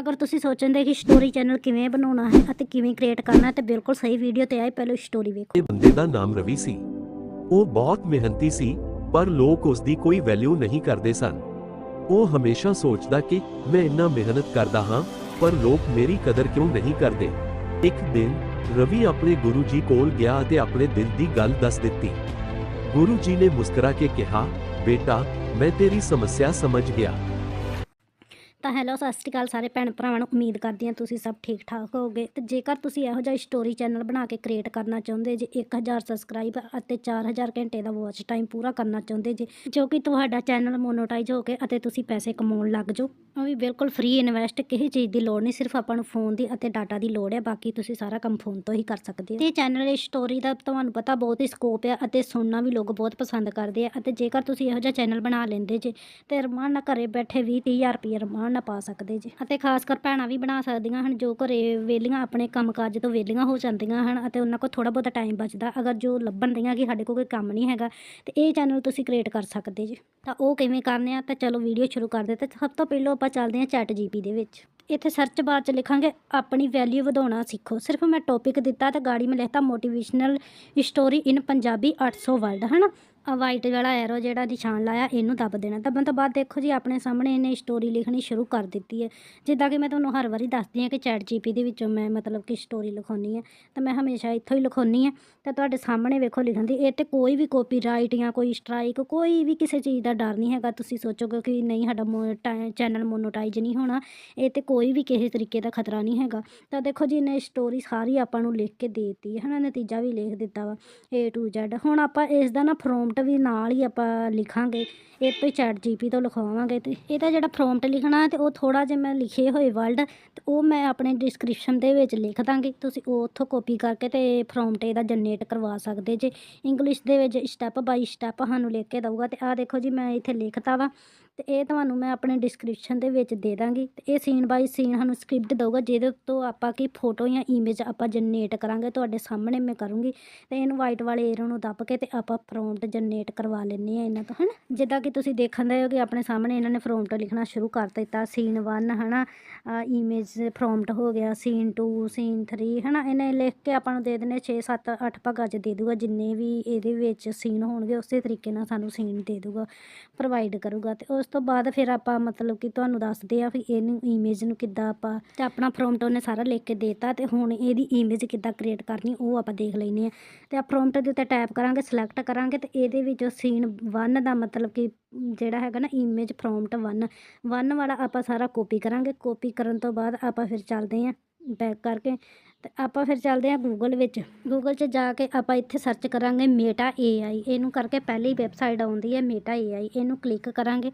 ਅਗਰ ਤੁਸੀਂ ਸੋਚਦੇ ਕਿ ਸਟੋਰੀ ਚੈਨਲ ਕਿਵੇਂ ਬਣਾਉਣਾ ਹੈ ਅਤੇ ਕਿਵੇਂ ਕ੍ਰੀਏਟ ਕਰਨਾ ਹੈ, ਤੇ ਬਿਲਕੁਲ ਸਹੀ ਵੀਡੀਓ ਤੇ ਆਏ, ਪਹਿਲਾਂ ਸਟੋਰੀ ਵੇਖੋ। ਇਹ ਬੰਦੇ ਦਾ ਨਾਮ ਰਵੀ ਸੀ। ਉਹ ਬਹੁਤ ਮਿਹਨਤੀ ਸੀ, ਪਰ ਲੋਕ ਉਸ ਦੀ ਕੋਈ ਵੈਲਿਊ ਨਹੀਂ ਕਰਦੇ ਸਨ। ਉਹ ਹਮੇਸ਼ਾ ਸੋਚਦਾ ਕਿ ਮੈਂ ਇੰਨਾ ਮਿਹਨਤ ਕਰਦਾ ਹਾਂ, ਪਰ ਲੋਕ ਮੇਰੀ ਕਦਰ ਕਿਉਂ ਨਹੀਂ ਕਰਦੇ? ਇੱਕ ਦਿਨ ਰਵੀ ਆਪਣੇ ਗੁਰੂ ਜੀ ਕੋਲ ਗਿਆ ਅਤੇ ਆਪਣੇ ਦਿਲ ਦੀ ਗੱਲ ਦੱਸ ਦਿੱਤੀ। ਗੁਰੂ ਜੀ ਨੇ ਮੁਸਕਰਾ ਕੇ ਕਿਹਾ, ਬੇਟਾ, ਮੈਂ ਤੇਰੀ ਸਮੱਸਿਆ ਸਮਝ ਗਿਆ। ਤਾਂ ਹੈਲੋ, ਸਤਿ ਸ਼੍ਰੀ ਅਕਾਲ ਸਾਰੇ ਭੈਣ ਭਰਾਵਾਂ ਨੂੰ, ਉਮੀਦ ਕਰਦੀ ਹਾਂ ਤੁਸੀਂ ਸਭ ਠੀਕ ਠਾਕ ਹੋਗੇ ਤੇ ਜੇਕਰ ਤੁਸੀਂ ਇਹੋ ਜਿਹਾ ਸਟੋਰੀ ਚੈਨਲ ਬਣਾ ਕੇ ਕ੍ਰੀਏਟ ਕਰਨਾ ਚਾਹੁੰਦੇ ਜੇ 1000 ਸਬਸਕ੍ਰਾਈਬ ਅਤੇ 4000 ਘੰਟੇ ਦਾ ਵਾਚ ਟਾਈਮ ਪੂਰਾ ਕਰਨਾ ਚਾਹੁੰਦੇ ਜੇ, ਜੋ ਕਿ ਤੁਹਾਡਾ ਚੈਨਲ ਮੋਨੋਟਾਈਜ਼ ਹੋ ਕੇ ਅਤੇ ਤੁਸੀਂ ਪੈਸੇ ਕਮਾਉਣ ਲੱਗ ਜਾਓ। ਉਹ ਵੀ ਬਿਲਕੁਲ ਫ੍ਰੀ ਇਨਵੈਸਟ ਕਿਸੇ ਚੀਜ਼ ਦੀ ਲੋੜ ਨਹੀਂ, ਸਿਰਫ ਆਪਾਂ ਨੂੰ ਫੋਨ ਦੀ ਅਤੇ ਡਾਟਾ ਦੀ ਲੋੜ ਹੈ, ਬਾਕੀ ਤੁਸੀਂ ਸਾਰਾ ਕੰਮ ਫੋਨ ਤੋਂ ਹੀ ਕਰ ਸਕਦੇ ਹੋ। ਤੇ ਚੈਨਲ ਇਸ ਸਟੋਰੀ ਦਾ ਤੁਹਾਨੂੰ ਪਤਾ ਬਹੁਤ ਹੀ ਸਕੋਪ ਹੈ ਅਤੇ ਸੁਣਨਾ ਵੀ ਲੋਕ ਬਹੁਤ ਪਸੰਦ ਕਰਦੇ ਆ ਅਤੇ ਜੇਕਰ ਤੁਸੀਂ ਇਹੋ ਜਿਹਾ ਚੈਨਲ ਬਣਾ ਲੈਂਦੇ ਜੇ, ਤੇ ਰਮਾਨ ਨਾਲ ਘਰੇ ਬੈਠੇ 20 30000 ਰੁਪਏ ਰਮਾਨ ਨਾਲ ਪਾ ਸਕਦੇ ਜੇ। ਅਤੇ ਖਾਸ ਕਰ ਭੈਣਾਂ ਵੀ ਬਣਾ ਸਕਦੀਆਂ ਹਨ, ਜੋ ਘਰੇ ਵੇਲੀਆਂ ਆਪਣੇ ਕੰਮਕਾਜ ਤੋਂ ਵੇਲੀਆਂ ਹੋ ਜਾਂਦੀਆਂ ਹਨ ਅਤੇ ਉਹਨਾਂ ਕੋਲ ਥੋੜਾ ਬਹੁਤਾ ਟਾਈਮ ਬਚਦਾ, ਅਗਰ ਜੋ ਲੱਭਣ ਦੀਆਂ ਕਿ ਸਾਡੇ ਕੋਲ ਕੋਈ ਕੰਮ ਨਹੀਂ ਹੈਗਾ, ਤੇ ਇਹ ਚੈਨਲ ਤੁਸੀਂ ਕ੍ਰੀਏਟ ਕਰ ਸਕਦੇ ਜੇ। ਤਾਂ ਉਹ ਕਿਵੇਂ ਕਰਨੇ ਆ, ਤਾਂ ਚਲੋ ਵੀਡੀਓ ਸ਼ੁਰੂ ਕਰਦੇ ਤੇ ਸਭ ਤੋਂ ਪਹਿਲਾਂ ਆਪਾਂ ਚੱਲਦੇ ਹਾਂ ਚੈਟ ਜੀਪੀ ਦੇ ਵਿੱਚ। ਇੱਥੇ ਸਰਚ ਬਾਰ 'ਚ ਲਿਖਾਂਗੇ, ਆਪਣੀ ਵੈਲਿਊ ਵਧਾਉਣਾ ਸਿੱਖੋ। ਸਿਰਫ ਮੈਂ ਟੌਪਿਕ ਦਿੱਤਾ ਤੇ ਗਾੜੀ ਮੈਂ ਲਿਖਤਾ motivational story in Punjabi 800 word ਹਨਾ? ਆ ਵਾਈਟ ਵਾਲਾ ਐਰੋ ਜਿਹੜਾ ਨਿਸ਼ਾਨ ਲਾਇਆ, ਇਹਨੂੰ ਦੱਬ ਦੇਣਾ। ਦੱਬਣ ਤੋਂ ਬਾਅਦ ਦੇਖੋ ਜੀ, ਆਪਣੇ ਸਾਹਮਣੇ ਇਹਨੇ ਸਟੋਰੀ ਲਿਖਣੀ ਸ਼ੁਰੂ ਕਰ ਦਿੱਤੀ ਹੈ। ਜਿੱਦਾਂ ਕਿ ਮੈਂ ਤੁਹਾਨੂੰ ਹਰ ਵਾਰੀ ਦੱਸਦੀ ਹਾਂ ਕਿ ਚੈਟ ਜੀਪੀ ਦੇ ਵਿੱਚੋਂ ਮੈਂ ਮਤਲਬ ਕਿ ਸਟੋਰੀ ਲਿਖਾਉਣੀ ਹੈ। ਤਾਂ ਮੈਂ ਹਮੇਸ਼ਾ ਇੱਥੋਂ ਹੀ ਲਿਖਾਉਣੀ ਹੈ। ਤਾਂ ਤੁਹਾਡੇ ਸਾਹਮਣੇ ਵੇਖੋ ਲਿਖਣ ਦੀ, ਇਹ ਤੇ ਕੋਈ ਵੀ ਕਾਪੀਰਾਈਟ ਜਾਂ ਕੋਈ ਸਟ੍ਰਾਈਕ ਕੋਈ ਵੀ ਕਿਸੇ ਚੀਜ਼ ਦਾ ਡਰ ਨਹੀਂ ਹੈਗਾ। ਤੁਸੀਂ ਸੋਚੋਗੇ ਕਿ ਨਹੀਂ, ਸਾਡਾ ਚੈਨਲ ਮੋਨੋਟਾਈਜ਼ ਨਹੀਂ ਹੋਣਾ। ਇਹ ਤੇ ਕੋਈ ਵੀ ਕਿਸੇ ਤਰੀਕੇ ਦਾ ਖਤਰਾ ਨਹੀਂ ਹੈਗਾ। ਤਾਂ ਦੇਖੋ ਜੀ, ਇਹਨੇ ਸਟੋਰੀ ਸਾਰੀ ਆਪਾਂ ਨੂੰ ਲਿਖ ਕੇ ਦੇ ਦਿੱਤੀ ਹੈ। ਨਾ ਨਤੀਜਾ ਵੀ ਲਿਖ ਦਿੱਤਾ ਵਾ, A to Z ਹੁਣ ਆਪਾਂ ਇਸ ਦਾ ਨਾ ਫਰੋਮ ਪ੍ਰੋਮਪਟ ਵੀ ਨਾਲ ਹੀ ਆਪਾਂ ਲਿਖਾਂਗੇ, ਇਹ ਤੋਂ ਚੈਟ ਜੀਪੀ ਤੋਂ ਲਿਖਵਾਵਾਂਗੇ ਤੇ ਇਹਦਾ ਜਿਹੜਾ ਪ੍ਰੋਮਪਟ ਲਿਖਣਾ ਤੇ ਉਹ ਥੋੜਾ ਜਿਹਾ ਮੈਂ ਲਿਖੇ ਹੋਏ ਵਰਡ ਤੇ ਉਹ ਮੈਂ ਆਪਣੇ ਡਿਸਕ੍ਰਿਪਸ਼ਨ ਦੇ ਵਿੱਚ ਲਿਖ ਦਾਂਗੀ। ਤੁਸੀਂ ਉਹ ਉੱਥੋਂ ਕਾਪੀ ਕਰਕੇ ਤੇ ਪ੍ਰੋਮਪਟ ਇਹਦਾ ਜਨਰੇਟ ਕਰਵਾ ਸਕਦੇ ਜੇ। ਇੰਗਲਿਸ਼ ਦੇ ਵਿੱਚ ਸਟੈਪ ਬਾਈ ਸਟੈਪ ਸਾਨੂੰ ਲਿਖ ਕੇ ਦਊਗਾ ਤੇ ਆਹ ਦੇਖੋ ਜੀ ਮੈਂ ਇੱਥੇ ਲਿਖਤਾ ਵਾ। ਤੇ ਇਹ ਤੁਹਾਨੂੰ ਮੈਂ ਆਪਣੇ ਡਿਸਕ੍ਰਿਪਸ਼ਨ ਦੇ ਵਿੱਚ ਦੇ ਦਾਂਗੀ। ਤੇ ਇਹ ਸੀਨ ਬਾਈ ਸੀਨ ਸਾਨੂੰ ਸਕ੍ਰਿਪਟ ਦਊਗਾ, ਜਿਹਦੇ ਤੋਂ ਆਪਾਂ ਕੀ ਫੋਟੋ ਜਾਂ ਇਮੇਜ ਆਪਾਂ ਜਨਰੇਟ ਕਰਾਂਗੇ, ਤੁਹਾਡੇ ਸਾਹਮਣੇ ਮੈਂ ਕਰੂੰਗੀ। ਤੇ ਇਹਨੂੰ ਵਾਈਟ ਵਾਲੇ ਏਰੋ ਨੂੰ ਦੱਬ ਕੇ ਤੇ ਆਪਾਂ ਪ੍ਰੋਮਪਟ ਜਨਰੇਟ ਕਰਵਾ ਲੈਂਦੇ ਆ ਇਹਨਾਂ ਤੋਂ, ਹਨਾ? ਜਿੱਦਾਂ ਕਿ ਤੁਸੀਂ ਦੇਖਣ ਦੇ ਹੋ ਕਿ ਆਪਣੇ ਸਾਹਮਣੇ ਇਹਨਾਂ ਨੇ ਪ੍ਰੋਮਪਟ ਲਿਖਣਾ ਸ਼ੁਰੂ ਕਰ ਦਿੱਤਾ ਸੀਨ 1 ਹਨਾ? ਇਮੇਜ ਪ੍ਰੋਮਪਟ ਹੋ ਗਿਆ ਸੀਨ 2 ਸੀਨ 3 ਹਨਾ? ਇਹਨੇ ਲਿਖ ਕੇ ਆਪਾਂ ਨੂੰ ਦੇ ਦੇਣੇ 6 7 8 ਭਾਗਾਂ 'ਚ ਦੇ ਦੂਗਾ ਜਿੰਨੇ ਵੀ ਇਹਦੇ ਵਿੱਚ ਸੀਨ ਹੋਣਗੇ, ਉਸੇ ਤਰੀਕੇ ਨਾਲ ਸਾਨੂੰ ਸੀਨ ਦੇ ਦੂਗਾ ਪ੍ਰੋਵਾਈਡ ਕਰੂਗਾ। ਤੇ ਉਸ ਤੋਂ ਬਾਅਦ ਫਿਰ ਆਪਾਂ ਮਤਲਬ ਕਿ ਤੁਹਾਨੂੰ ਦੱਸਦੇ ਆ ਵੀ ਇਹਨੂੰ ਇਮੇਜ ਨੂੰ ਕਿੱਦਾਂ ਆਪਾਂ ਤੇ ਆਪਣਾ ਪ੍ਰੋਮਪਟ ਉਹਨੇ ਸਾਰਾ ਲਿਖ ਕੇ ਦੇਤਾ ਤੇ ਹੁਣ ਇਹਦੀ ਇਮੇਜ ਕਿੱਦਾਂ ਕ੍ਰੀਏਟ ਕਰਨੀ ਉਹ ਆਪਾਂ ਦੇਖ ਲੈਨੇ ਆ ਤੇ ਆ ਪ੍ਰੋਮਪਟ ਦੇ ਉੱਤੇ ਟੈਪ ਕਰਾਂਗੇ ਸਿਲੈਕਟ ਕਰਾਂਗੇ ਤੇ ਇਹਦੇ ਵਿੱਚੋਂ ਸੀਨ 1 ਦਾ ਮਤਲਬ ਕਿ ਜਿਹੜਾ ਹੈਗਾ ਨਾ ਇਮੇਜ ਪ੍ਰੋਮਪਟ 1 1 ਵਾਲਾ ਆਪਾਂ ਸਾਰਾ ਕਾਪੀ ਕਰਾਂਗੇ। ਕਾਪੀ ਕਰਨ ਤੋਂ ਬਾਅਦ ਆਪਾਂ ਫਿਰ ਚੱਲਦੇ ਆ ਬੈਕ ਕਰਕੇ ਤੇ ਆਪਾਂ ਫਿਰ ਚੱਲਦੇ ਆ ਗੂਗਲ ਵਿੱਚ। ਗੂਗਲ 'ਚ ਜਾ ਕੇ ਆਪਾਂ ਇੱਥੇ ਸਰਚ ਕਰਾਂਗੇ ਮੇਟਾ AI ਇਹਨੂੰ ਕਰਕੇ ਪਹਿਲੀ ਵੈਬਸਾਈਟ ਆਉਂਦੀ ਹੈ ਮੇਟਾ AI ਇਹਨੂੰ ਕਲਿੱਕ ਕਰਾਂਗੇ।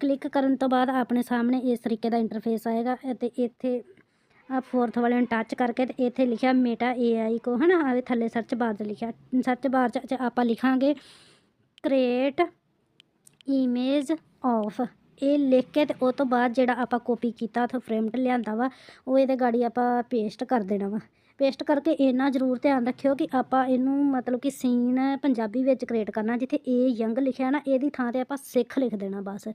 ਕਲਿੱਕ ਕਰਨ ਤੋਂ ਬਾਅਦ ਆਪਣੇ ਸਾਹਮਣੇ ਇਸ ਤਰੀਕੇ ਦਾ ਇੰਟਰਫੇਸ ਆਏਗਾ ਅਤੇ ਇੱਥੇ ਆ ਫੋਰਥ ਵਾਲੇ ਨੂੰ ਟੱਚ ਕਰਕੇ ਤੇ ਇੱਥੇ ਲਿਖਿਆ ਮੇਟਾ AI ਕੋ, ਹਨਾ? ਆਵੇ ਥੱਲੇ ਸਰਚ ਬਾਰ 'ਚ ਲਿਖਿਆ। ਸਰਚ ਬਾਰ 'ਚ 'ਚ ਆਪਾਂ ਲਿਖਾਂਗੇ ਕ੍ਰੀਏਟ ਇਮੇਜ ਆਫ ਇਹ ਲਿਖ ਕੇ ਤੇ ਉਹ ਤੋਂ ਬਾਅਦ ਜਿਹੜਾ ਆਪਾਂ ਕਾਪੀ ਕੀਤਾ, ਉੱਥੋਂ ਫਰੇਮਡ ਲਿਆਂਦਾ ਵਾ, ਉਹ ਇਹਦੇ ਗਾੜੀ ਆਪਾਂ ਪੇਸਟ ਕਰ ਦੇਣਾ ਵਾ। ਪੇਸਟ ਕਰਕੇ ਇੰਨਾ ਜ਼ਰੂਰ ਧਿਆਨ ਰੱਖਿਓ ਕਿ ਆਪਾਂ ਇਹਨੂੰ ਮਤਲਬ ਕਿ ਸੀਨ ਪੰਜਾਬੀ ਵਿੱਚ ਕ੍ਰੀਏਟ ਕਰਨਾ, ਜਿੱਥੇ ਇਹ ਯੰਗ ਲਿਖਿਆ ਨਾ, ਇਹਦੀ ਥਾਂ ਤੇ ਆਪਾਂ ਸਿੱਖ ਲਿਖ ਦੇਣਾ ਬਸ।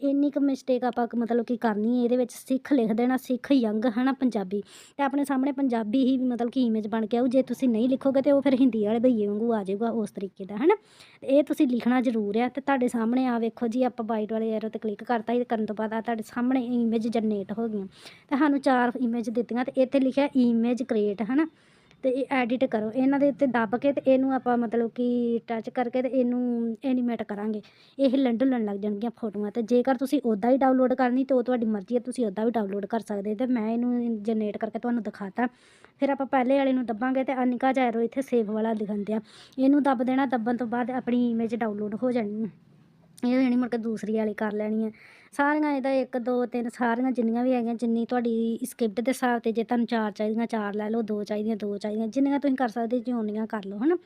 ਇੰਨੀ ਕੁ ਮਿਸਟੇਕ ਆਪਾਂ ਮਤਲਬ ਕਿ ਕਰਨੀ ਹੈ, ਇਹਦੇ ਵਿੱਚ ਸਿੱਖ ਲਿਖ ਦੇਣਾ, ਸਿੱਖ ਯੰਗ ਹੈ ਨਾ ਪੰਜਾਬੀ। ਤੇ ਆਪਣੇ ਸਾਹਮਣੇ ਪੰਜਾਬੀ ਹੀ ਮਤਲਬ ਕਿ ਇਮੇਜ ਬਣ ਕੇ ਆਊ, ਜੇ ਤੁਸੀਂ ਨਹੀਂ ਲਿਖੋਗੇ ਤੇ ਉਹ ਫਿਰ ਹਿੰਦੀ ਵਾਲੇ ਭਈਏ ਵਾਂਗੂ ਆ ਜਾਊਗਾ ਉਸ ਤਰੀਕੇ ਦਾ, ਹਨਾ। ਤੇ ਇਹ ਤੁਸੀਂ ਲਿਖਣਾ ਜ਼ਰੂਰ ਆ, ਤੇ ਤੁਹਾਡੇ ਸਾਹਮਣੇ ਆ ਵੇਖੋ ਜੀ, ਆਪਾਂ ਵਾਈਟ ਵਾਲੇ ਐਰੋ ਤੇ ਕਲਿੱਕ ਕਰਤਾ, ਇਹ ਕਰਨ ਤੋਂ ਬਾਅਦ ਆ ਤੁਹਾਡੇ ਸਾਹਮਣੇ ਇਮੇਜ ਜਨਰੇਟ ਹੋ ਗਈਆਂ। ਤੇ ਸਾਨੂੰ ਚਾਰ ਇਮੇਜ ਦਿੱਤੀਆਂ, ਤੇ ਇੱਥੇ ਲਿਖਿਆ ਇਮੇਜ ਕ੍ਰੀਏਟ ਹੈ ਨਾ ਅਤੇ ਇਹ ਐਡਿਟ ਕਰੋ। ਇਹਨਾਂ ਦੇ ਉੱਤੇ ਦੱਬ ਕੇ ਅਤੇ ਇਹਨੂੰ ਆਪਾਂ ਮਤਲਬ ਕਿ ਟੱਚ ਕਰਕੇ ਅਤੇ ਇਹਨੂੰ ਐਨੀਮੇਟ ਕਰਾਂਗੇ। ਇਹ ਹਿੱਲਣ ਲੱਗ ਜਾਣਗੀਆਂ ਫੋਟੋਆਂ ਅਤੇ ਜੇਕਰ ਤੁਸੀਂ ਉੱਦਾਂ ਹੀ ਡਾਊਨਲੋਡ ਕਰਨੀ ਤਾਂ ਉਹ ਤੁਹਾਡੀ ਮਰਜ਼ੀ ਹੈ, ਤੁਸੀਂ ਉੱਦਾਂ ਵੀ ਡਾਊਨਲੋਡ ਕਰ ਸਕਦੇ ਅਤੇ ਮੈਂ ਇਹਨੂੰ ਜਨਰੇਟ ਕਰਕੇ ਤੁਹਾਨੂੰ ਦਿਖਾਤਾ। ਫਿਰ ਆਪਾਂ ਪਹਿਲੇ ਵਾਲੇ ਨੂੰ ਦੱਬਾਂਗੇ ਅਤੇ ਅਨਿਕਾ ਜੈਰੋ ਇੱਥੇ ਸੇਵ ਵਾਲਾ ਦਿਖਾਉਂਦੇ ਦਿਆ ਇਹਨੂੰ ਦੱਬ ਦੇਣਾ, ਦੱਬਣ ਤੋਂ ਬਾਅਦ ਆਪਣੀ ਇਮੇਜ ਡਾਊਨਲੋਡ ਹੋ ਜਾਣੀ ਇਹ ਜਿਹੜੀ ਮੁੜ ਕੇ ਦੂਸਰੀ ਵਾਲੀ ਕਰ ਲੈਣੀ ਹੈ। ਸਾਰੀਆਂ ਇਹਦਾ 1 2 3 ਸਾਰੀਆਂ ਜਿੰਨੀਆਂ ਵੀ ਹੈਗੀਆਂ, ਜਿੰਨੀ ਤੁਹਾਡੀ ਸਕ੍ਰਿਪਟ ਦੇ ਹਿਸਾਬ ਤੇ ਜੇ ਤੁਹਾਨੂੰ ਚਾਰ ਚਾਹੀਦੀਆਂ, ਚਾਰ ਲੈ ਲਓ, ਦੋ ਚਾਹੀਦੀਆਂ ਦੋ ਚਾਹੀਦੀਆਂ, ਜਿੰਨੀਆਂ ਤੁਸੀਂ ਕਰ ਸਕਦੇ ਜੀ ਉਨੀਆਂ ਕਰ ਲਓ, ਹਨਾ।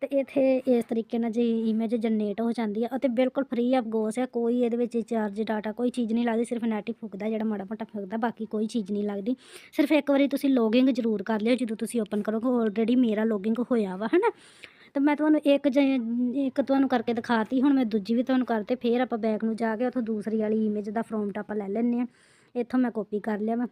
ਤੇ ਇੱਥੇ ਇਸ ਤਰੀਕੇ ਨਾਲ ਜੇ ਇਮੇਜ ਜਨਰੇਟ ਹੋ ਜਾਂਦੀ ਹੈ ਅਤੇ ਬਿਲਕੁਲ ਫ੍ਰੀ ਆਫ ਗੋਸ ਹੈ ਕੋਈ ਇਹਦੇ ਵਿੱਚ ਚਾਰਜ ਡਾਟਾ ਕੋਈ ਚੀਜ਼ ਨਹੀਂ ਲੱਗਦੀ, ਸਿਰਫ ਨੈਟ ਹੀ ਫੁੱਕਦਾ ਜਿਹੜਾ ਮਾੜਾ ਮੋਟਾ ਫੁੱਕਦਾ, ਬਾਕੀ ਕੋਈ ਚੀਜ਼ ਨਹੀਂ ਲੱਗਦੀ। ਸਿਰਫ ਇੱਕ ਵਾਰੀ ਤੁਸੀਂ ਲੌਗਿੰਗ ਜ਼ਰੂਰ ਕਰ ਲਿਓ, ਜਦੋਂ ਤੁਸੀਂ ਓਪਨ ਕਰੋਗੇ ਆਲਰੇਡੀ ਮੇਰਾ ਲੌਗਿੰਗ ਹੋਇਆ ਵਾ, ਹਨਾ। ਤੇ ਮੈਂ ਤੁਹਾਨੂੰ ਇੱਕ ਜ- ਇੱਕ ਤੁਹਾਨੂੰ ਕਰਕੇ ਦਿਖਾਤੀ, ਹੁਣ ਮੈਂ ਦੂਜੀ ਵੀ ਤੁਹਾਨੂੰ ਕਰਤੇ, ਫਿਰ ਆਪਾਂ ਬੈਕ ਨੂੰ ਜਾ ਕੇ ਉੱਥੋਂ ਦੂਸਰੀ ਵਾਲੀ ਇਮੇਜ ਦਾ ਫਰੋਮਟ ਆਪਾਂ ਲੈ ਲੈਂਦੇ ਆ ਇੱਥੋਂ ਮੈਂ ਕਾਪੀ ਕਰ ਲਿਆ ਵਾ।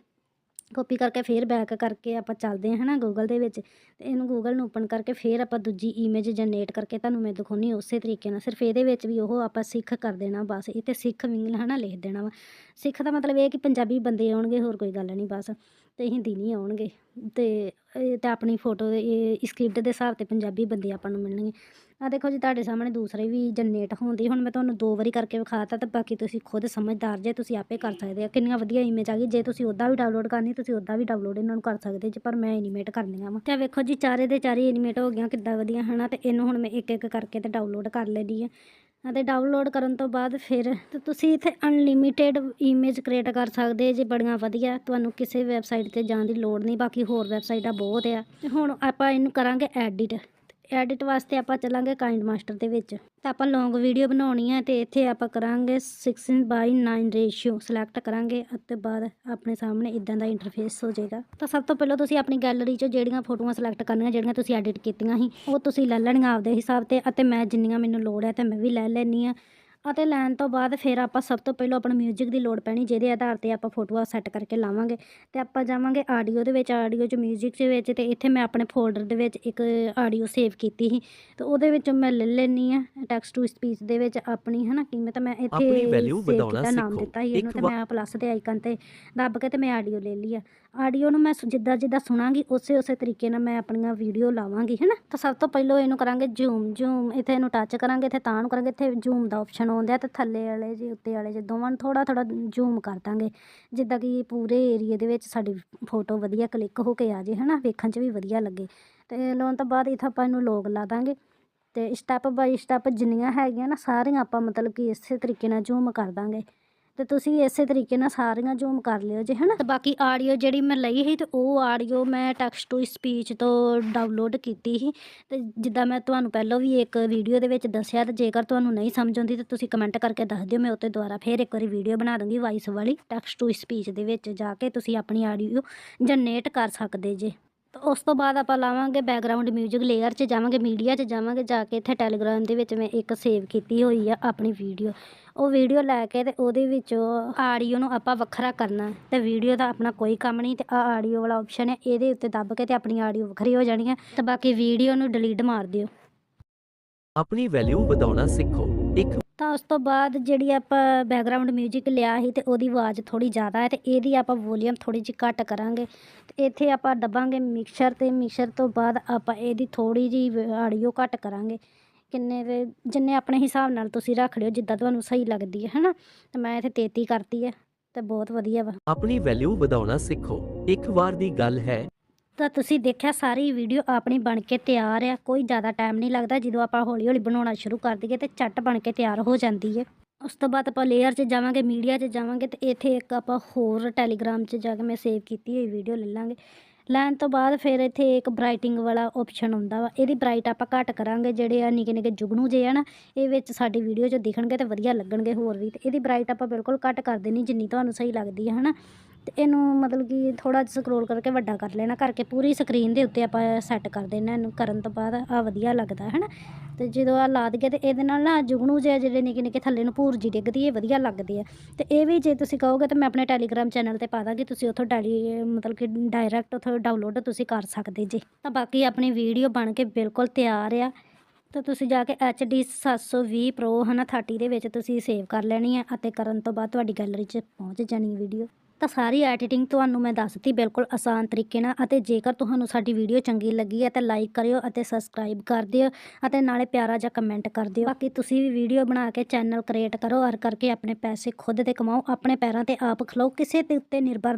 ਕਾਪੀ ਕਰਕੇ ਫਿਰ ਬੈਕ ਕਰਕੇ ਆਪਾਂ ਚੱਲਦੇ ਹਾਂ ਹਨਾ ਗੂਗਲ ਦੇ ਵਿੱਚ। ਤੇ ਇਹਨੂੰ ਗੂਗਲ ਨੂੰ ਓਪਨ ਕਰਕੇ ਫਿਰ ਆਪਾਂ ਦੂਜੀ ਇਮੇਜ ਜਨਰੇਟ ਕਰਕੇ ਤੁਹਾਨੂੰ ਮੈਂ ਦਿਖਾਉਂਦੀ ਉਸੇ ਤਰੀਕੇ ਨਾਲ। ਸਿਰਫ ਇਹਦੇ ਵਿੱਚ ਵੀ ਉਹ ਆਪਾਂ ਸਿੱਖ ਕਰ ਦੇਣਾ ਬਸ। ਇਹ ਤੇ ਸਿੱਖ ਵਿੰਗ ਹਨਾ, ਲਿਖ ਦੇਣਾ ਵਾ। ਸਿੱਖ ਦਾ ਮਤਲਬ ਇਹ ਕਿ ਪੰਜਾਬੀ ਬੰਦੇ ਆਉਣਗੇ, ਹੋਰ ਕੋਈ ਗੱਲ ਨਹੀਂ ਬਸ। ਤੇ ਹਿੰਦੀ ਨਹੀਂ ਆਉਣਗੇ। ਤੇ ਤਾਂ ਆਪਣੀ ਫੋਟੋ ਦੇ ਸਕ੍ਰਿਪਟ ਦੇ ਹਿਸਾਬ ਤੇ ਪੰਜਾਬੀ ਬੰਦੇ ਆਪਾਂ ਨੂੰ ਮਿਲਣਗੇ। ਆ ਦੇਖੋ ਜੀ, ਤੁਹਾਡੇ ਸਾਹਮਣੇ ਦੂਸਰੇ ਵੀ ਜਨਰੇਟ ਹੁੰਦੀ ਹੁਣ ਮੈਂ ਤੁਹਾਨੂੰ ਦੋ ਵਾਰੀ ਕਰਕੇ ਵਿਖਾਤਾ ਤਾਂ ਬਾਕੀ ਤੁਸੀਂ ਖੁਦ ਸਮਝਦਾਰ ਜੇ, ਤੁਸੀਂ ਆਪੇ ਕਰ ਸਕਦੇ ਆ। ਕਿੰਨੀਆਂ ਵਧੀਆ ਇਮੇਜ ਆ ਗਈ। ਜੇ ਤੁਸੀਂ ਉੱਦਾਂ ਵੀ ਡਾਊਨਲੋਡ ਕਰਨੀ, ਤੁਸੀਂ ਉੱਦਾਂ ਵੀ ਡਾਊਨਲੋਡ ਇਹਨਾਂ ਨੂੰ ਕਰ ਸਕਦੇ ਜੇ, ਪਰ ਮੈਂ ਐਨੀਮੇਟ ਕਰਨੀਆਂ ਵਾ। ਤੇ ਵੇਖੋ ਜੀ, ਚਾਰੇ ਦੇ ਚਾਰੇ ਐਨੀਮੇਟ ਹੋ ਗਈਆਂ, ਕਿੱਦਾਂ ਵਧੀਆ, ਹਨਾ? ਤੇ ਇਹਨੂੰ ਹੁਣ ਮੈਂ ਇੱਕ ਇੱਕ ਕਰਕੇ ਤੇ ਡਾਊਨਲੋਡ ਕਰ ਲੈਣੀ ਆ। ਅਤੇ ਡਾਊਨਲੋਡ ਕਰਨ ਤੋਂ ਬਾਅਦ ਫਿਰ ਤੇ ਤੁਸੀਂ ਇੱਥੇ ਅਨਲਿਮਿਟਿਡ ਇਮੇਜ ਕ੍ਰੀਏਟ ਕਰ ਸਕਦੇ ਜੇ ਬੜੀਆਂ ਵਧੀਆ। ਤੁਹਾਨੂੰ ਕਿਸੇ ਵੈਬਸਾਈਟ ਤੇ ਜਾਣ ਦੀ ਲੋੜ ਨਹੀਂ, ਬਾਕੀ ਹੋਰ ਵੈਬਸਾਈਟਾਂ ਬਹੁਤ ਆ। ਤੇ ਹੁਣ ਆਪਾਂ ਇਹਨੂੰ ਕਰਾਂਗੇ ਐਡਿਟ ਐਡਿਟ ਵਾਸਤੇ ਆਪਾਂ ਚੱਲਾਂਗੇ ਕਾਈਂਡ ਮਾਸਟਰ ਦੇ ਵਿੱਚ। ਤਾਂ ਆਪਾਂ ਲੌਂਗ ਵੀਡੀਓ ਬਣਾਉਣੀ ਹੈ ਤੇ ਇੱਥੇ ਆਪਾਂ ਕਰਾਂਗੇ 16 ਬਾਈ 9 ਰੇਸ਼ੀਓ ਸਿਲੈਕਟ ਕਰਾਂਗੇ ਅਤੇ ਬਾਅਦ ਆਪਣੇ ਸਾਹਮਣੇ ਇਦਾਂ ਦਾ ਇੰਟਰਫੇਸ ਹੋ ਜਾਏਗਾ। ਤਾਂ ਸਭ ਤੋਂ ਪਹਿਲਾਂ ਤੁਸੀਂ ਆਪਣੀ ਗੈਲਰੀ 'ਚੋਂ ਜਿਹੜੀਆਂ ਫੋਟੋਆਂ ਸਿਲੈਕਟ ਕਰਨੀਆਂ, ਜਿਹੜੀਆਂ ਤੁਸੀਂ ਐਡਿਟ ਕੀਤੀਆਂ ਸੀ, ਉਹ ਤੁਸੀਂ ਲੈ ਲੈਣੀਆਂ ਆਪਦੇ ਹਿਸਾਬ ਤੇ ਅਤੇ ਮੈਂ ਜਿੰਨੀਆਂ ਮੈਨੂੰ ਲੋੜ ਹੈ ਤੇ ਮੈਂ ਵੀ ਲੈ ਲੈਣੀ ਆ ਅਤੇ ਲੈਣ ਤੋਂ ਬਾਅਦ ਫਿਰ ਆਪਾਂ ਸਭ ਤੋਂ ਪਹਿਲਾਂ ਆਪਣਾ ਮਿਊਜ਼ਿਕ ਦੀ ਲੋੜ ਪੈਣੀ ਜਿਹਦੇ ਆਧਾਰ ਤੇ ਆਪਾਂ ਫੋਟੋਆਂ ਸੈੱਟ ਕਰਕੇ ਲਾਵਾਂਗੇ। ਤੇ ਆਪਾਂ ਜਾਵਾਂਗੇ ਆਡੀਓ ਦੇ ਵਿੱਚ ਆਡੀਓ 'ਚ ਮਿਊਜ਼ਿਕ ਦੇ ਵਿੱਚ ਤੇ ਇੱਥੇ ਮੈਂ ਆਪਣੇ ਫੋਲਡਰ ਦੇ ਵਿੱਚ ਇੱਕ ਆਡੀਓ ਸੇਵ ਕੀਤੀ ਸੀ। ਤੇ ਉਹਦੇ ਵਿੱਚੋਂ ਮੈਂ ਲੈ ਲੈਣੀ ਆ ਟੈਕਸਟ ਟੂ ਸਪੀਚ ਦੇ ਵਿੱਚ ਆਪਣੀ ਹਨਾ ਕੀਮਤ ਮੈਂ ਇੱਥੇ ਆਪਣੀ save ਵਧਾਉਣਾ ਕੀਤਾ, ਨਾਮ ਸਿੱਖੋ। ਦਿੱਤਾ ਸੀ ਇਹਨੂੰ ਇੱਕ ਤੇ ਮੈਂ ਪਲੱਸ ਦੇ ਆਈਕਨ ਤੇ ਦੱਬ ਕੇ ਤੇ ਮੈਂ ਆਡੀਓ ਲੈ ਲਈ ਆ। ਆਡੀਓ ਨੂੰ ਮੈਂ ਸ- ਜਿੱਦਾਂ ਜਿੱਦਾਂ ਸੁਣਾਂਗੀ, ਉਸੇ ਉਸੇ ਤਰੀਕੇ ਨਾਲ ਮੈਂ ਆਪਣੀਆਂ ਵੀਡੀਓ ਲਾਵਾਂਗੀ, ਹੈਨਾ? ਤਾਂ ਸਭ ਤੋਂ ਪਹਿਲਾਂ ਇਹਨੂੰ ਕਰਾਂਗੇ ਜ਼ੂਮ ਜ਼ੂਮ ਇੱਥੇ ਇਹਨੂੰ ਟੱਚ ਕਰਾਂਗੇ, ਇੱਥੇ ਤਾਂ ਨੂੰ ਕਰਾਂਗੇ, ਇੱਥੇ ਜ਼ੂਮ ਦਾ ਆਪਸ਼ਨ ਆਉਂਦਾ ਤੇ ਥੱਲੇ ਵਾਲੇ ਜੇ, ਉੱਤੇ ਵਾਲੇ ਜੇ ਦੋਵਾਂ ਨੂੰ ਥੋੜਾ ਥੋੜਾ ਜ਼ੂਮ ਕਰ ਦਾਂਗੇ। ਜਿੱਦਾਂ ਕਿ ਪੂਰੇ ਏਰੀਏ ਦੇ ਵਿੱਚ ਸਾਡੀ ਫੋਟੋ ਵਧੀਆ ਕਲਿੱਕ ਹੋ ਕੇ ਆ ਜੇ, ਹੈਨਾ? ਵੇਖਣ 'ਚ ਵੀ ਵਧੀਆ ਲੱਗੇ। ਤੇ ਲਾਉਣ ਤੋਂ ਬਾਅਦ ਇੱਥੇ ਆਪਾਂ ਇਹਨੂੰ ਲੋਗ ਲਾ ਦਾਂਗੇ। ਤੇ ਸਟੈਪ ਬਾਈ ਸਟੈਪ ਜਿੰਨੀਆਂ ਹੈਗੀਆਂ ਨਾ, ਸਾਰੀਆਂ ਆਪਾਂ ਮਤਲਬ ਕਿ ਇਸੇ ਤਰੀਕੇ ਨਾਲ ਜ਼ੂਮ ਕਰ ਦਾਂਗੇ। ਤੇ ਤੁਸੀਂ ਇਸੇ ਤਰੀਕੇ ਨਾਲ ਸਾਰੀਆਂ ਜ਼ੂਮ ਕਰ ਲਿਓ ਜੇ, ਹਨਾ? ਤੇ ਬਾਕੀ ਆਡੀਓ ਜਿਹੜੀ ਮੈਂ ਲਈ ਸੀ ਤੇ ਉਹ ਆਡੀਓ ਮੈਂ ਟੈਕਸਟ ਟੂ ਸਪੀਚ ਤੋਂ ਡਾਊਨਲੋਡ ਕੀਤੀ ਸੀ। ਤੇ ਜਿੱਦਾਂ ਮੈਂ ਤੁਹਾਨੂੰ ਪਹਿਲਾਂ ਵੀ ਇੱਕ ਵੀਡੀਓ ਦੇ ਵਿੱਚ ਦੱਸਿਆ ਤੇ ਜੇਕਰ ਤੁਹਾਨੂੰ ਨਹੀਂ ਸਮਝ ਆਉਂਦੀ ਤਾਂ ਤੁਸੀਂ ਕਮੈਂਟ ਕਰਕੇ ਦੱਸ ਦਿਓ, ਮੈਂ ਉੱਤੇ ਦੁਬਾਰਾ ਫੇਰ ਇੱਕ ਵਾਰੀ ਵੀਡੀਓ ਬਣਾ ਦੂੰਗੀ ਵਾਇਸ ਵਾਲੀ ਟੈਕਸਟ ਟੂ ਸਪੀਚ ਦੇ ਵਿੱਚ, ਜਾ ਕੇ ਤੁਸੀਂ ਆਪਣੀ ਆਡੀਓ ਜਨਰੇਟ ਕਰ ਸਕਦੇ ਜੇ। ਤੇ ਉਸ ਤੋਂ ਬਾਅਦ ਆਪਾਂ ਲਾਵਾਂਗੇ ਬੈਕਗ੍ਰਾਉਂਡ 뮤직 ਲੇਅਰ 'ਚ ਜਾਵਾਂਗੇ ਮੀਡੀਆ 'ਚ ਜਾਵਾਂਗੇ, ਜਾ ਕੇ ਇੱਥੇ ਟੈਲੀਗ੍ਰਾਮ ਦੇ ਵਿੱਚ ਮੈਂ ਇੱਕ ਸੇਵ ਕੀਤੀ ਹੋਈ ਆ ਆਪਣੀ ਵੀਡੀਓ ਉਹ ਵੀਡੀਓ ਲੈ ਕੇ ਤੇ ਉਹਦੇ ਵਿੱਚੋਂ ਆਡੀਓ ਨੂੰ ਆਪਾਂ ਵੱਖਰਾ ਕਰਨਾ ਤੇ ਵੀਡੀਓ ਦਾ ਆਪਣਾ ਕੋਈ ਕੰਮ ਨਹੀਂ ਤੇ ਆ ਆਡੀਓ ਵਾਲਾ ਆਪਸ਼ਨ ਹੈ, ਇਹਦੇ ਉੱਤੇ ਦੱਬ ਕੇ ਤੇ ਆਪਣੀ ਆਡੀਓ ਵੱਖਰੀ ਹੋ ਜਾਣੀ ਹੈ। ਤੇ ਬਾਕੀ ਵੀਡੀਓ ਨੂੰ ਡਿਲੀਟ ਮਾਰ ਦਿਓ। ਆਪਣੀ ਵੈਲਿਊ ਵਧਾਉਣਾ ਸਿੱਖੋ। ਇੱਕ ਤਾਂ ਉਸ ਤੋਂ ਬਾਅਦ ਜਿਹੜੀ ਆਪਾਂ ਬੈਕਗ੍ਰਾਉਂਡ 뮤직 ਲਿਆ ਸੀ ਤੇ ਉਹਦੀ ਆਵਾਜ਼ ਥੋੜੀ ਜ਼ਿਆਦਾ ਹੈ ਤੇ ਇਹਦੀ ਆਪਾਂ ਵੋਲੀਅਮ ਥੋੜੀ ਜਿਹੀ ਘੱਟ ਕਰਾਂਗੇ। ਤੇ ਇੱਥੇ ਆਪਾਂ ਦਬਾਂਗੇ ਮਿਕਸਰ ਤੇ ਮਿਕਸਰ ਤੋਂ ਬਾਅਦ ਆਪਾਂ ਇਹਦੀ ਥੋੜੀ ਜਿਹੀ ਆਡੀਓ ਘੱਟ ਕਰਾਂਗੇ। ਕਿੰਨੇ ਦੇ ਜਿੰਨੇ ਆਪਣੇ ਹਿਸਾਬ ਨਾਲ ਤੁਸੀਂ ਰੱਖ ਲਿਓ ਜਿੱਦਾਂ ਤੁਹਾਨੂੰ ਸਹੀ ਲੱਗਦੀ ਹੈ ਹਨਾ? ਤੇ ਮੈਂ ਇੱਥੇ 33 ਕਰਤੀ ਹੈ ਤੇ ਬਹੁਤ ਵਧੀਆ ਵਾ। ਆਪਣੀ ਵੈਲਿਊ ਵਧਾਉਣਾ ਸਿੱਖੋ। ਇੱਕ ਵਾਰ ਦੀ ਗੱਲ ਹੈ ਤਾਂ ਤੁਸੀਂ ਦੇਖਿਆ ਸਾਰੀ ਵੀਡੀਓ ਆਪਣੀ ਬਣ ਕੇ ਤਿਆਰ ਆ। ਕੋਈ ਜ਼ਿਆਦਾ ਟਾਈਮ ਨਹੀਂ ਲੱਗਦਾ। ਜਦੋਂ ਆਪਾਂ ਹੌਲੀ ਹੌਲੀ ਬਣਾਉਣਾ ਸ਼ੁਰੂ ਕਰ ਦਈਏ ਤੇ ਝੱਟ ਬਣ ਕੇ ਤਿਆਰ ਹੋ ਜਾਂਦੀ ਹੈ ਉਸ ਤੋਂ ਬਾਅਦ ਆਪਾਂ ਲੇਅਰ 'ਚ ਜਾਵਾਂਗੇ ਮੀਡੀਆ 'ਚ ਜਾਵਾਂਗੇ ਤੇ ਇੱਥੇ ਇੱਕ ਆਪਾਂ ਹੋਰ ਟੈਲੀਗ੍ਰਾਮ 'ਚ ਜਾ ਕੇ ਮੈਂ ਸੇਵ ਕੀਤੀ ਹੋਈ ਵੀਡੀਓ ਲੈ ਲਾਂਗੇ। ਲੈਣ ਤੋਂ ਬਾਅਦ ਫਿਰ ਇੱਥੇ ਇੱਕ ਬ੍ਰਾਈਟਿੰਗ ਵਾਲਾ ਆਪਸ਼ਨ ਹੁੰਦਾ ਵਾ। ਇਹਦੀ ਬ੍ਰਾਈਟ ਆਪਾਂ ਘੱਟ ਕਰਾਂਗੇ। ਜਿਹੜੇ ਆ ਨਿੱਕੇ ਨਿੱਕੇ ਜੁਗਨੂ ਜੇ ਆ ਨਾ, ਇਹ ਵਿੱਚ ਸਾਡੀ ਵੀਡੀਓ 'ਚ ਦਿਖਣਗੇ ਤੇ ਵਧੀਆ ਲੱਗਣਗੇ ਹੋਰ ਵੀ। ਤੇ ਇਹਦੀ ਬ੍ਰਾਈਟ ਆਪਾਂ ਬਿਲਕੁਲ ਘੱਟ ਕਰ ਦੇਣੀ, ਜਿੰਨੀ ਤੁਹਾਨੂੰ ਸਹੀ ਲੱਗਦੀ ਹੈ ਹਨਾ? ਤੇ ਇਹਨੂੰ ਮਤਲਬ ਕਿ ਥੋੜਾ ਜਿਹਾ ਸਕਰੋਲ ਕਰਕੇ ਵੱਡਾ ਕਰ ਲੈਣਾ, ਕਰਕੇ ਪੂਰੀ ਸਕਰੀਨ ਦੇ ਉੱਤੇ ਆਪਾਂ ਸੈੱਟ ਕਰ ਦੇਣਾ ਇਹਨੂੰ ਕਰਨ ਤੋਂ ਬਾਅਦ ਆ ਵਧੀਆ ਲੱਗਦਾ ਹੈ ਨਾ ਤੇ ਜਦੋਂ ਆ ਲਾ ਦਈਏ ਤੇ ਇਹਦੇ ਨਾਲ ਨਾ ਜੁਗਣੂ ਜਿਹੇ ਜਿਹੜੇ ਨਿੱਕੇ ਨਿੱਕੇ ਥੱਲੇ ਨੂੰ ਭੂਰਜੀ ਡਿੱਗਦੀ ਇਹ ਵਧੀਆ ਲੱਗਦੀ ਹੈ ਤੇ ਇਹ ਵੀ ਜੇ ਤੁਸੀਂ ਕਹੋਗੇ ਤਾਂ ਮੈਂ ਆਪਣੇ ਟੈਲੀਗ੍ਰਾਮ ਚੈਨਲ ਤੇ ਪਾ ਦਾਂਗੀ, ਤੁਸੀਂ ਉੱਥੋਂ ਡੈਲੀ ਮਤਲਬ ਕਿ ਡਾਇਰੈਕਟ ਉੱਥੋਂ ਡਾਊਨਲੋਡ ਤੁਸੀਂ ਕਰ ਸਕਦੇ ਜੀ। ਤਾਂ ਬਾਕੀ ਆਪਣੀ ਵੀਡੀਓ ਬਣ ਕੇ ਬਿਲਕੁਲ ਤਿਆਰ ਆ। ਤਾਂ ਤੁਸੀਂ ਜਾ ਕੇ HD 720 Pro ਹਨਾ 30 ਦੇ ਵਿੱਚ ਤੁਸੀਂ ਸੇਵ ਕਰ ਲੈਣੀ ਹੈ ਅਤੇ ਕਰਨ ਤੋਂ ਬਾਅਦ ਤੁਹਾਡੀ ਗੈਲਰੀ 'ਚ ਪਹੁੰਚ ਜਾਣੀ ਵੀਡੀਓ ਤਾਂ ਸਾਰੀ ਐਡੀਟਿੰਗ ਤੁਹਾਨੂੰ ਮੈਂ ਦੱਸਤੀ ਬਿਲਕੁਲ ਆਸਾਨ ਤਰੀਕੇ ਨਾਲ ਅਤੇ ਜੇਕਰ ਤੁਹਾਨੂੰ ਸਾਡੀ ਵੀਡੀਓ ਚੰਗੀ ਲੱਗੀ ਹੈ ਤਾਂ ਲਾਈਕ ਕਰਿਓ ਅਤੇ ਸਬਸਕ੍ਰਾਈਬ ਕਰ ਦਿਓ ਅਤੇ ਨਾਲੇ ਪਿਆਰਾ ਜਿਹਾ ਕਮੈਂਟ ਕਰ ਦਿਓ। ਬਾਕੀ ਤੁਸੀਂ ਵੀ ਵੀਡੀਓ ਬਣਾ ਕੇ ਚੈਨਲ ਕ੍ਰੀਏਟ ਕਰੋ, ਔਰ ਕਰਕੇ ਆਪਣੇ ਪੈਸੇ ਖੁਦ ਦੇ ਕਮਾਓ, ਆਪਣੇ ਪੈਰਾਂ ਤੇ ਆਪ ਖਲੋ, ਕਿਸੇ ਦੇ ਉੱਤੇ ਨਿਰਭਰ